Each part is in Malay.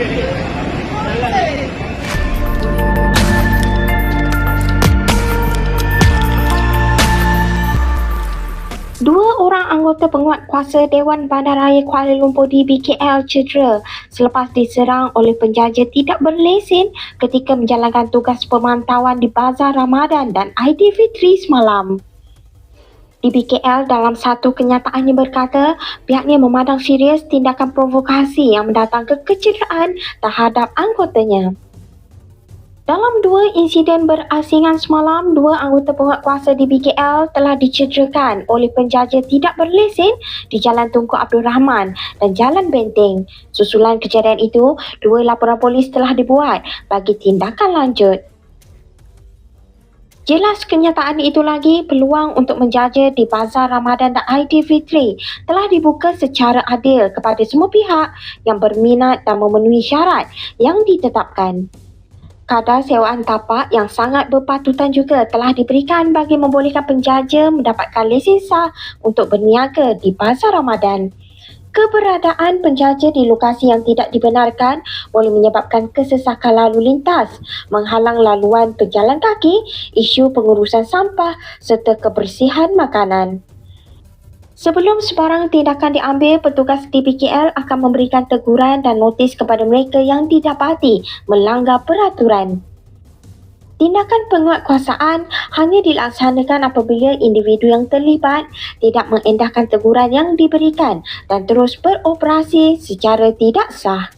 Dua orang anggota penguat kuasa Dewan Bandaraya Kuala Lumpur di BKL cedera selepas diserang oleh penjaja tidak berlesen ketika menjalankan tugas pemantauan di Bazar Ramadan dan Aidilfitri semalam. Di BKL dalam satu kenyataannya berkata pihaknya memandang serius tindakan provokasi yang mendatangkan kecederaan terhadap anggotanya. Dalam dua insiden berasingan semalam, dua anggota penguat kuasa di BKL telah dicederakan oleh penjaja tidak berlesen di Jalan Tunku Abdul Rahman dan Jalan Benteng. Susulan kejadian itu, dua laporan polis telah dibuat bagi tindakan lanjut. Jelas kenyataan itu lagi, peluang untuk menjaja di Bazar Ramadan dan Aidilfitri telah dibuka secara adil kepada semua pihak yang berminat dan memenuhi syarat yang ditetapkan. Kadar sewaan tapak yang sangat berpatutan juga telah diberikan bagi membolehkan penjaja mendapatkan lesen sah untuk berniaga di Bazar Ramadan. Keberadaan penjaja di lokasi yang tidak dibenarkan boleh menyebabkan kesesakan lalu lintas, menghalang laluan pejalan kaki, isu pengurusan sampah serta kebersihan makanan. Sebelum sebarang tindakan diambil, petugas DPKL akan memberikan teguran dan notis kepada mereka yang didapati melanggar peraturan. Tindakan penguatkuasaan hanya dilaksanakan apabila individu yang terlibat tidak mengendahkan teguran yang diberikan dan terus beroperasi secara tidak sah.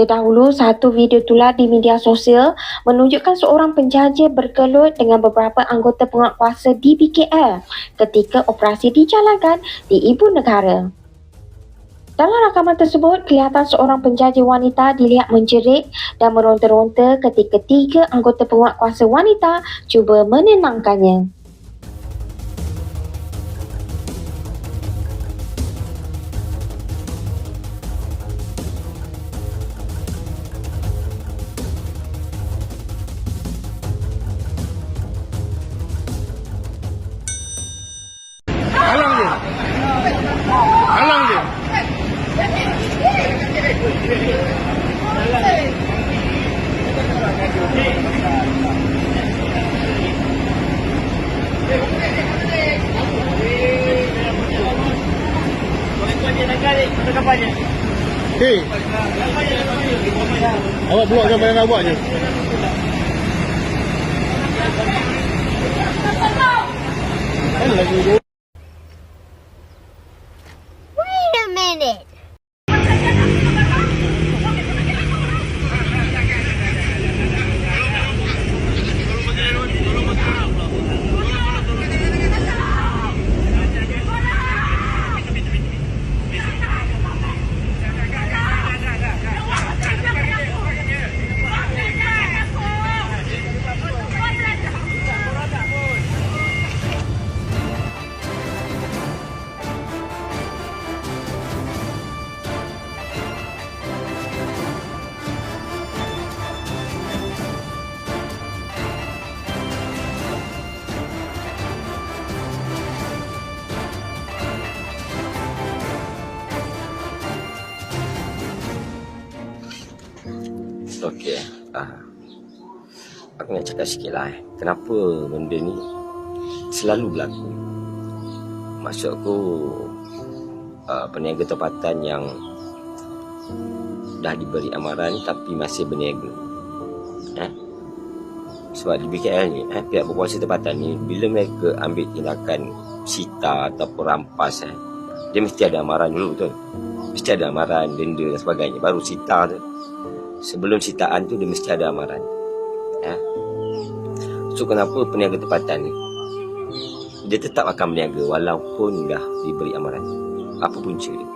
Terdahulu, satu video tular di media sosial menunjukkan seorang penjaja bergelut dengan beberapa anggota penguatkuasa di BKL ketika operasi dijalankan di ibu negara. Dalam rakaman tersebut, kelihatan seorang penjaja wanita dilihat menjerit dan meronta-ronta ketika tiga anggota penguatkuasa wanita cuba menenangkannya. Hei. Awak buat gambar yang awak je. Okey. Ah. Aku nak cakap sikit lah eh. Kenapa benda ni selalu berlaku. Maksud aku uh, peniaga tempatan yang dah diberi amaran tapi masih berniaga. Eh? Sebab di BKL ni, eh, pihak berkuasa tempatan ni, bila mereka ambil tindakan sita ataupun rampas, eh, dia mesti ada amaran dulu betul. Mesti ada amaran, denda dan sebagainya. Baru sita tu. Sebelum sitaan tu dia mesti ada amaran. Ya. So kenapa peniaga tempatan ni dia tetap akan berniaga walaupun dah diberi amaran. Apa punca dia?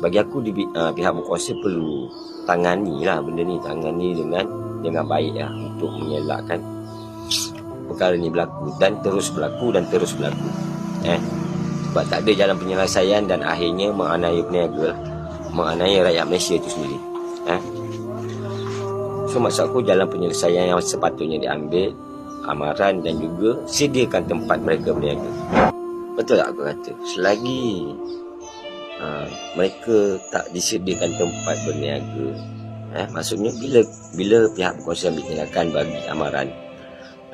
Bagi aku di, uh, pihak berkuasa perlu tangani lah benda ni, tangani dengan dengan baik lah untuk mengelakkan perkara ni berlaku dan terus berlaku dan terus berlaku. Eh. Sebab tak ada jalan penyelesaian dan akhirnya menganiaya peniaga lah. Menganiaya rakyat Malaysia itu sendiri. Eh. So maksud aku jalan penyelesaian yang sepatutnya diambil Amaran dan juga sediakan tempat mereka berniaga Betul tak aku kata? Selagi uh, mereka tak disediakan tempat berniaga eh, maksudnya bila bila pihak berkuasa ambil tindakan bagi amaran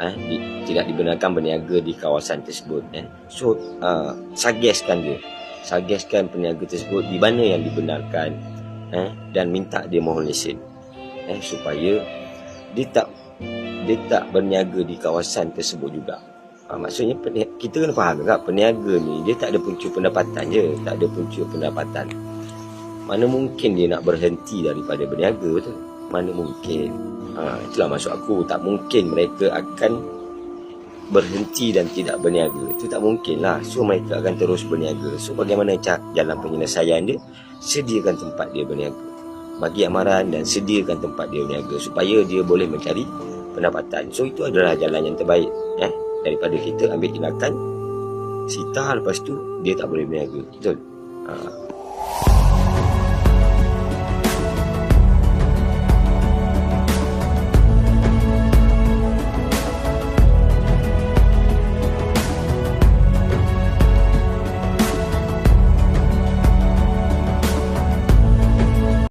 eh, di, tidak dibenarkan berniaga di kawasan tersebut eh. so uh, sageskan dia sageskan peniaga tersebut di mana yang dibenarkan eh, dan minta dia mohon lesen eh, supaya dia tak dia tak berniaga di kawasan tersebut juga Ha, maksudnya kita kena faham juga peniaga ni dia tak ada punca pendapatan je, tak ada punca pendapatan. Mana mungkin dia nak berhenti daripada berniaga betul? Mana mungkin? Ha, itulah maksud aku, tak mungkin mereka akan berhenti dan tidak berniaga. Itu tak mungkin lah. So mereka akan terus berniaga. So bagaimana ca- jalan penyelesaian dia? Sediakan tempat dia berniaga. Bagi amaran dan sediakan tempat dia berniaga supaya dia boleh mencari pendapatan. So itu adalah jalan yang terbaik. Eh? daripada kita ambil tindakan sita lepas tu dia tak boleh berniaga betul ha.